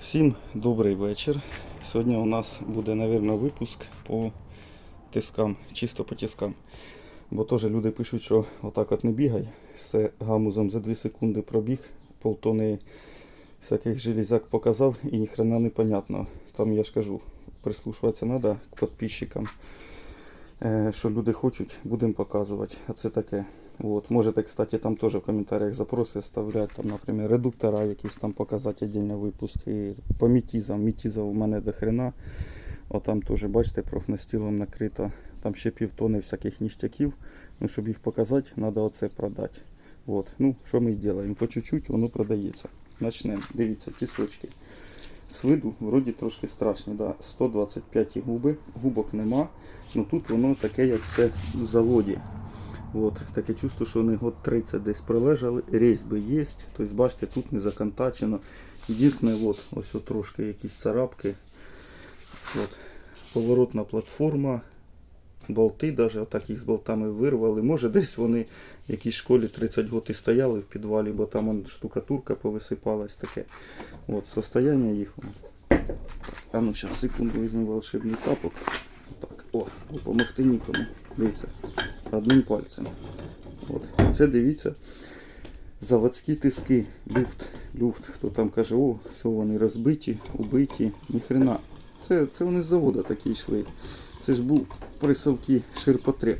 Всім добрий вечір. Сьогодні у нас буде, мабуть, випуск по тискам, чисто по тискам. Бо теж люди пишуть, що отак от не бігай. Все гамузом за 2 секунди пробіг, полтони всяких железяк показав і ніхрена не понятно. Там я ж кажу, прислушуватися треба к підписчикам. Е, Що люди хочуть, будемо показувати. А це таке. Вот. Можете, кстати, там теж в коментарях запроси оставляти, там, наприклад, редуктора якісь там показати отдельно випуск. І по мітізам. Мітіза у мене до хрена. Отам теж, бачите, профнастілом накрито. Там ще півтони всяких ніштяків. Ну, щоб їх показати, треба оце продати. Вот. Ну, що ми і робимо? По чуть-чуть воно продається. Начнемо. Дивіться, тісочки. З виду вроді трошки страшні, да. 125 губи, губок нема. Ну тут воно таке, як все в заводі. От, таке чувство, що вони год 30 десь пролежали, різьби є, тобто бачите, тут не законтачено. Єдине, от, ось от трошки якісь царапки. От, поворотна платформа, болти, навіть отак їх з болтами вирвали. Може десь вони в якійсь школі 30 років стояли в підвалі, бо там штукатурка повисипалась таке. От, состояние їх. А ну зараз, секунду візьму волшебний тапок. Так, о, допомогти нікому. Дивіться, одним пальцем. От. Це дивіться. Заводські тиски, люфт, люфт. Хто там каже, о, все, вони розбиті, убиті, ніхрена. Це, це вони з заводу такі йшли. Це ж був присовки ширпотреб.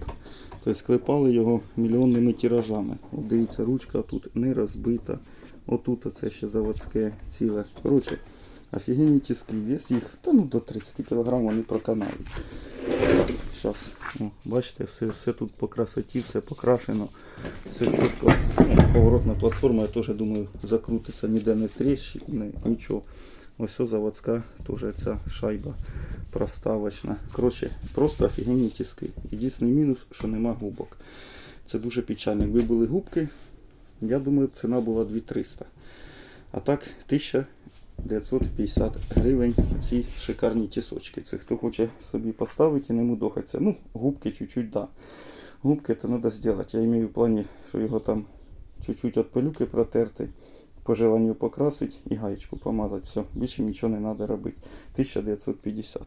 Тобто клепали його мільйонними тиражами. От дивіться, ручка тут не розбита. Отут оце ще заводське ціле. Коротше, офігенні тиски. Вес їх, та ну до 30 кг вони проканають. Зараз, бачите, все, все тут по красоті, все покрашено, все чітко. Поворотна платформа, я теж думаю, закрутиться, ніде не тріщить, не, нічого. Ось заводська теж ця шайба проставочна. Коротше, просто офігенні тиски. Єдиний мінус, що нема губок. Це дуже печально. Якби були губки, я думаю, ціна була 2300. А так 1950 гривень ці шикарні тісочки. Це хто хоче собі поставити і не мудохаться. Ну, губки чуть-чуть, да. Губки це треба зробити. Я маю в плані, що його там чуть-чуть від пилюки протерти, по желанню покрасити і гаєчку помазати. Все, більше нічого не треба робити. 1950.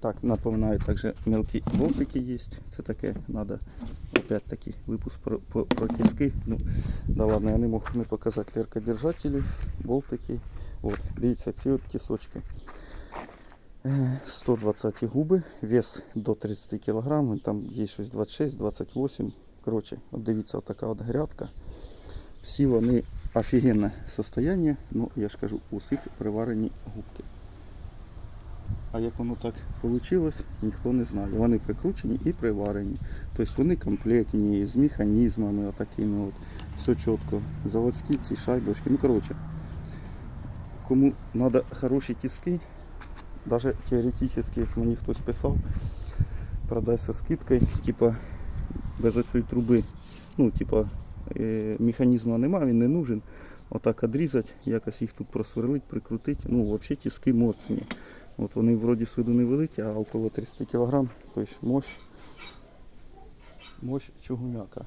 Так, напоминаю, також мелкі болтики є. Це таке, треба опять таки випуск про, про, про тиски. Ну, да ладно, я не мог не показати леркодержателі, болтики. От, дивіться, ці от тісочки. Е, 120 губи, вес до 30 кг, там є щось 26-28. Коротше, от дивіться, отака от грядка. Всі вони офігенне состояние, ну я ж кажу, усіх приварені губки. А як воно так вийшло, ніхто не знає. Вони прикручені і приварені. Тобто вони комплектні, з механізмами отакими от. Все чітко. Заводські ці шайбочки. Ну коротше, кому треба хороші тиски, навіть теоретично мені хтось писав, продай со скидкою, типа без оцієї труби, ну, типа, е, механізму немає, він не нужен. Отак одрізати, якось їх тут просверлить, прикрутити. Ну, взагалі тиски моцні. От вони вроді з виду невеликі, а около 30 кг, тобто мощ, мощ чугуняка.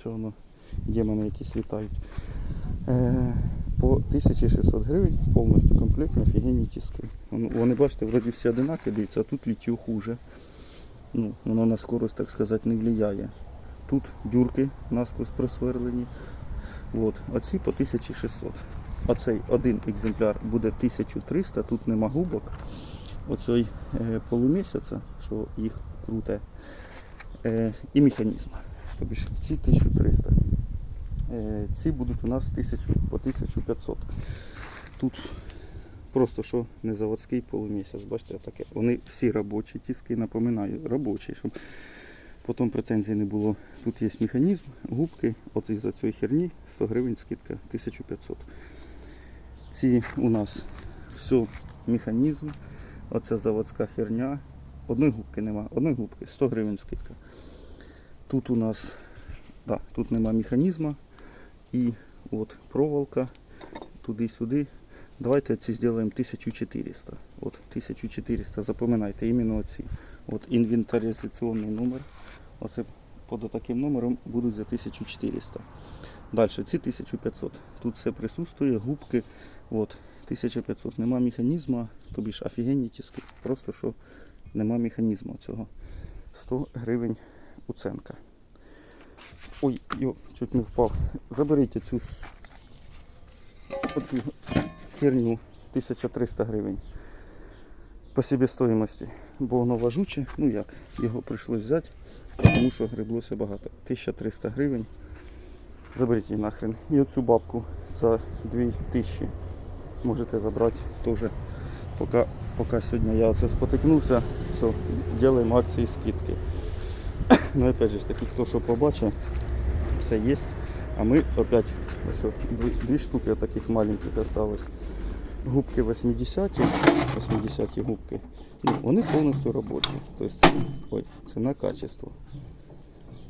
Що воно, демони якісь літають. Е, по 1600 гривень повністю комплектні офігенні тиски. Вон- Вони, бачите, вроді всі одинакові, дивіться, а тут літю хуже. Ну, воно на скорость, так сказати, не впливає. Тут дюрки насквозь просверлені. От, оці по 1600. Оцей один екземпляр буде 1300, тут нема губок. Оцей е, полумісяця, що їх круте, е, і механізм. Тобто ці 1300. Е, ці будуть у нас 1000, по 1500. Тут просто що не заводський полумісяць, бачите, таке. Вони всі робочі, тиски, напоминаю, робочі, щоб потім претензій не було. Тут є механізм, губки, от із-за цієї херні 100 гривень скидка 1500. Ці у нас все механізм, оце заводська херня. Одної губки нема, одної губки, 100 гривень скидка. Тут у нас да, тут нема механізму і от проволока туди-сюди. Давайте ці зробимо 1400. От 1400, запам'ятайте іменно оці. От інвентаризаційний номер. Оце під таким номером будуть за 1400. Далі, ці 1500. Тут все присутствує, губки. От, 1500. Нема механізму, тобі ж офігенні тиски. Просто що нема механізму цього. 100 гривень уценка. Ой, йо, чуть не впав. Заберіть цю, оцю херню 1300 гривень по себестоїмості. Бо воно важуче, ну як, його прийшлось взяти, тому що греблося багато. 1300 гривень. Заберіть її нахрен. І оцю бабку за 2000 можете забрати теж. Поки, поки сьогодні я оце спотикнувся, все, робимо акції скидки. Ну опять же ж таки, хто що побачив, все є. А ми опять ось дві, дві штуки таких маленьких осталось. Губки 80 80 губки. Ну, вони повністю робочі. Тобто це, ой, ціна качество.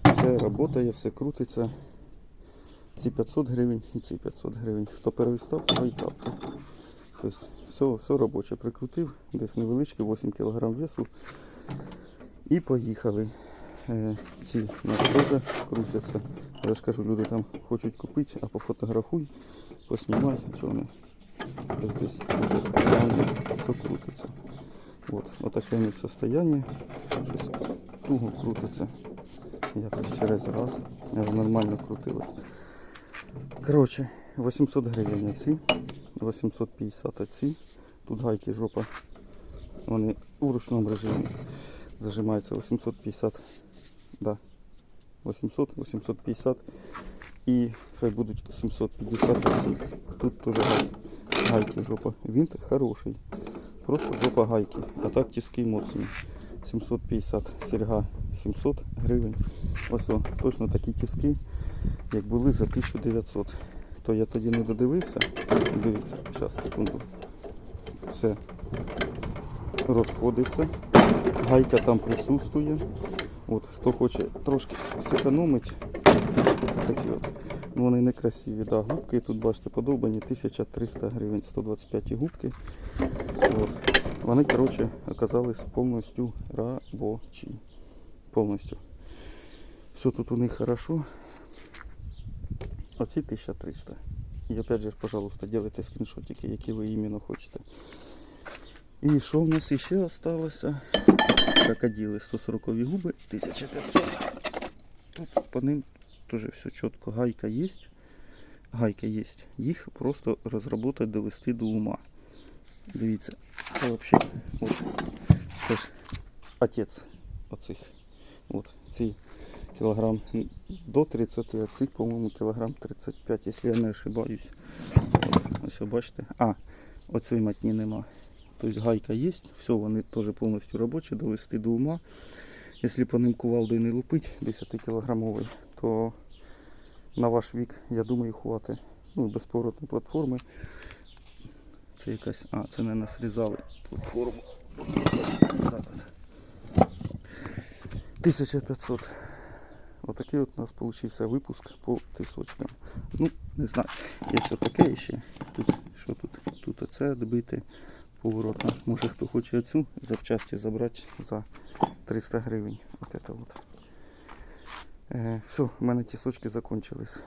Все працює, все крутиться. Ці 500 гривень і ці 500 гривень. Хто перший став, того і тапки. Тобто все, все робоче. Прикрутив, десь невеличкий, 8 кг весу. І поїхали. Е, ці теж крутяться. Я ж кажу, люди там хочуть купити, а пофотографуй, поснімай, що вони Ось десь дуже реально все крутиться. От, отаке них состояние. Щось туго крутиться. Якось через раз. Але нормально крутилось. Коротше, 800 гривень оці, 850 оці. Тут гайки жопа. Вони в ручному режимі зажимаються 850. Да. 800, 850 і хай будуть 750 оці. Тут теж гайки. Жопа. Винт хороший. Просто жопа гайки. А так тиски моцні. 750 серьга 700 гривень. Ось о, точно такі тиски, як були за 1900. То я тоді не додивився. Дивіться, зараз, секунду. Все розходиться. Гайка там присутствує. От, хто хоче трошки зекономити, такі от. Ну, вони не красиві, да, губки тут бачите подобані 1300 гривень, 125 губки. От. Вони, коротше, оказались повністю робочі. Повністю. Все тут у них хорошо. Оці 1300. І опять же, пожалуйста, делайте скріншотики, які ви іменно хочете. І що в нас ще осталося? Крокодили 140 губи, 1500. Тут по ним тоже все чітко. Гайка є. Гайка є. Їх просто розробити, довести до ума. Дивіться, це взагалі от, це ж отець оцих. От, ці кілограм до 30, а цих, по-моєму, кілограм 35, якщо я не ошибаюсь. От, ось бачите. А, оцієї матні нема. Тобто гайка є, все, вони теж повністю робочі, довести до ума. Якщо по ним кувалдою не лупить 10 кілограмовий, то на ваш вік, я думаю, хватить. Ну, безповоротні платформи. Це якась. А, це не срізали платформу. Так от. 1500. Отакий от у нас получився випуск по тисочкам. Ну, не знаю. Є отаке ще. Тут, що тут? Тут оце добити поворотно. Може хто хоче оцю запчасті забрати за 300 гривень. От это вот. Е, все, у мене тісочки закончились.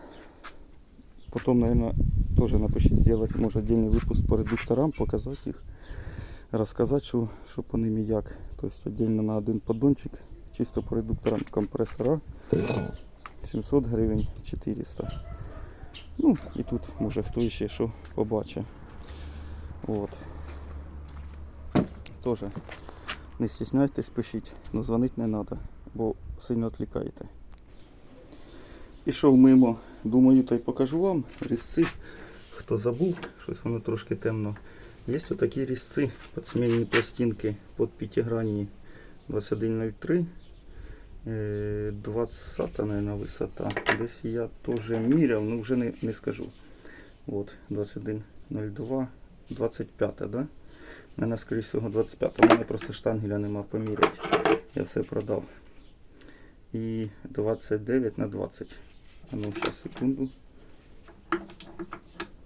Потом, наверное, тоже напишіть сделать, може, отдельный выпуск по редукторам, показати їх, розказати, що, що по ним і як. Тобто отдельно на один поддончик, чисто по редукторам компресора 700 гривень 400. Ну і тут може хто ще що побачить. От. Тоже не стесняйтесь, пишіть, але дзвонити не треба, бо сильно відлікаєте. Ішов мимо, думаю, та й покажу вам різці. Хто забув, щось воно трошки темно. Є отакі різці, підсмінні пластинки під п'ятигранні 2103. Е, 20, наверное, висота. Десь я теж міряв, ну вже не, не скажу. От, 2102, 25, да? Наверное, скоріше всього 25. У мене просто штангеля нема поміряти. Я все продав. І 29 на 20. А ну, сейчас, секунду.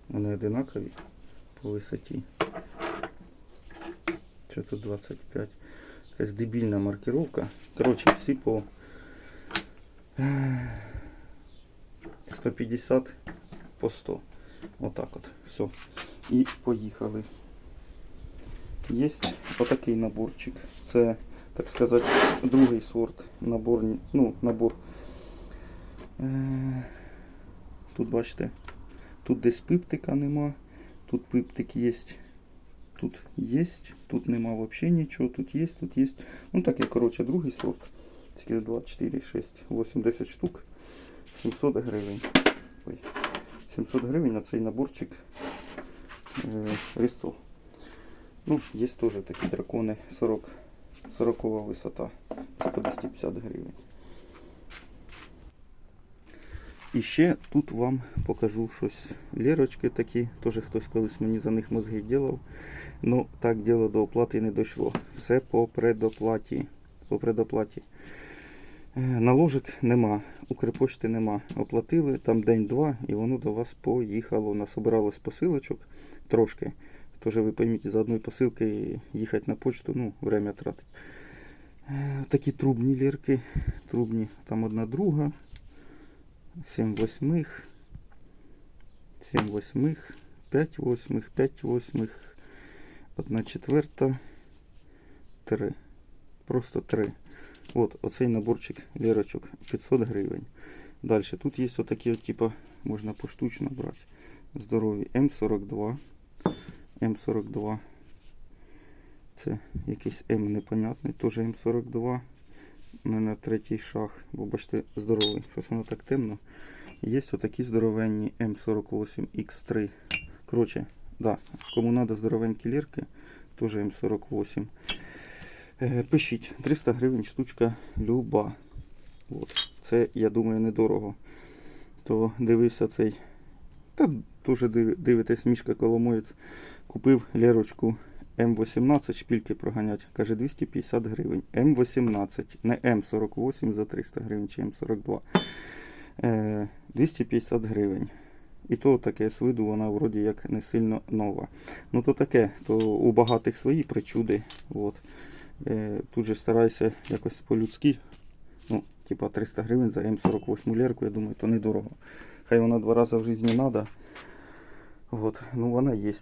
Вони одинакові по висоті. Що тут 25? Якась дебільна маркировка. Коротше, всі по 150 по 100. Отак от. Все. І поїхали. Є отакий наборчик. Це, так сказати, другий сорт. Набор, ну, набор. Е, Тут бачите, тут десь пиптика нема, тут пиптик є. Тут є, тут нема взагалі нічого, тут є, тут є. Ну так, як, коротше, другий сорт. Тільки 2, 4, 6, 8, 10 штук. 700 гривень. Ой. 700 гривень на цей наборчик е, різцов. Ну, є теж такі дракони 40, 40 висота. Це по 250 гривень. І ще тут вам покажу щось. Лірочки такі, теж хтось колись мені за них мозги ділав. Ну, так діло до оплати не дійшло. Все по предоплаті. По предоплаті. Е, Наложок нема, Укрпошти нема. Оплатили там день-два і воно до вас поїхало. Насобиралось посилочок трошки. Тож ви пойміть, за одної посилки їхати на почту, ну, время тратить. Е, Такі трубні лірки. Трубні, там одна друга. 7 восьмих. 7 восьмих. 5 восьмих, 5 восьмих. 1 четверта. 3. Просто 3. От, оцей наборчик лірочок 500 гривень. Далі тут є отакі, от, типа, можна поштучно брати. Здорові М42. М42. Це якийсь М непонятний, теж М42. Не на третій шаг, бо бачите, здоровий. Щось воно так темно. Є отакі здоровенні М48X3. Коротше, да, кому треба здоровенькі лірки, теж М48. Е, Пишіть 300 гривень штучка люба. От. Це, я думаю, недорого. То дивився цей. Та дуже див- дивитесь, мішка Коломоєць. Купив лірочку М18 шпільки проганять. Каже 250 гривень. М18, не М48 за 300 гривень чи М42. Е, 250 гривень. І то таке з виду вона вроді як не сильно нова. Ну то таке, то у багатих свої причуди. От. Е, тут же старайся якось по-людськи. Ну, типа 300 гривень за М48 лерку, я думаю, то недорого. Хай вона два рази в житті треба. От, ну вона є.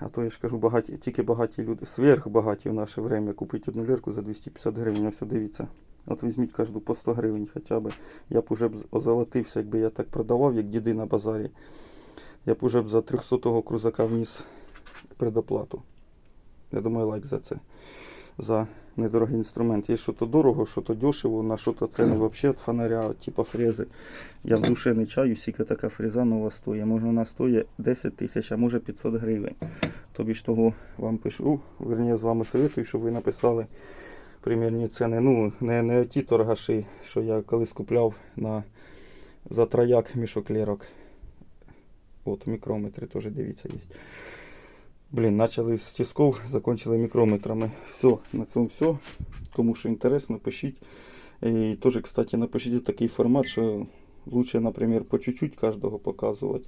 А то я ж кажу, багаті, тільки багаті люди, сверхбагаті в наше время купити одну лірку за 250 гривень. Ось дивіться. От візьміть кожну по 100 гривень хоча б. Я б уже б озолотився, якби я так продавав, як діди на базарі. Я б уже б за 300-го крузака вніс предоплату. Я думаю, лайк за це. За недорогий інструмент. Є що то дорого, що то дешево, на що то ціни взагалі від фонаря, от, типа фрези. Я в душе не чаю, скільки така фреза нова стоїть. Може вона стоїть 10 тисяч, а може 500 гривень. Тобі ж того вам пишу, верні, з вами советую, щоб ви написали примірні ціни. Ну, не, не ті торгаші, що я колись купляв на за трояк мішок лірок. От мікрометри теж дивіться є. Блін, почали з тисков, закончили мікрометрами. Все, на цьому все. Кому що інтересно, пишіть. І теж, кстати, напишіть такий формат, що лучше, наприклад, по чуть-чуть кожного показувати,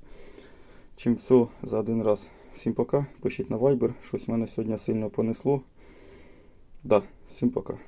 чим все за один раз. Всім пока. Пишіть на Viber. Щось мене сьогодні сильно понесло. Да, всім пока.